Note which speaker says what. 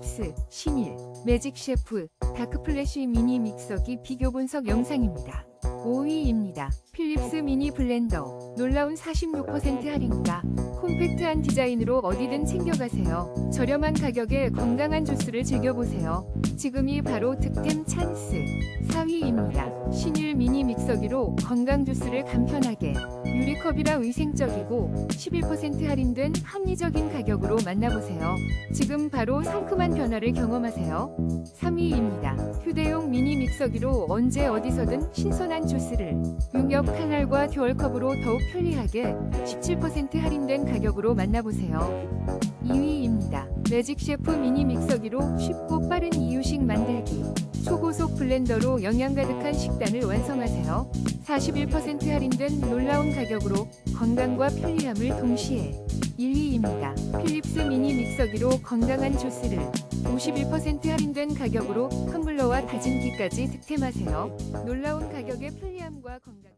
Speaker 1: 필립스, 신일, 매직 셰프, 다크플래시 미니 믹서기 비교 분석 영상입니다. 5위입니다. 필립스 미니 블렌더. 놀라운 46% 할인가. 콤팩트한 디자인으로 어디든 챙겨가세요. 저렴한 가격에 건강한 주스를 즐겨보세요. 지금이 바로 득템 찬스. 4위입니다. 신일 미니 믹서기로 건강 주스를 간편하게. 유리컵이라 위생적이고 11% 할인된 합리적인 가격으로 만나보세요. 지금 바로 상큼한 변화를 경험하세요. 3위입니다. 휴대용 미니 믹서기로 언제 어디서든 신선한 주스를 용역 칼날과 듀얼컵으로 더욱 편리하게 17% 할인된 가격으로 만나보세요. 2위입니다. 매직 셰프 미니 믹서기로 쉽고 빠른 이유식. 초고속 블렌더로 영양 가득한 식단을 완성하세요. 41% 할인된 놀라운 가격으로 건강과 편리함을 동시에 1위입니다. 필립스 미니 믹서기로 건강한 주스를 51% 할인된 가격으로 텀블러와 다짐기까지 득템하세요. 놀라운 가격의 편리함과 건강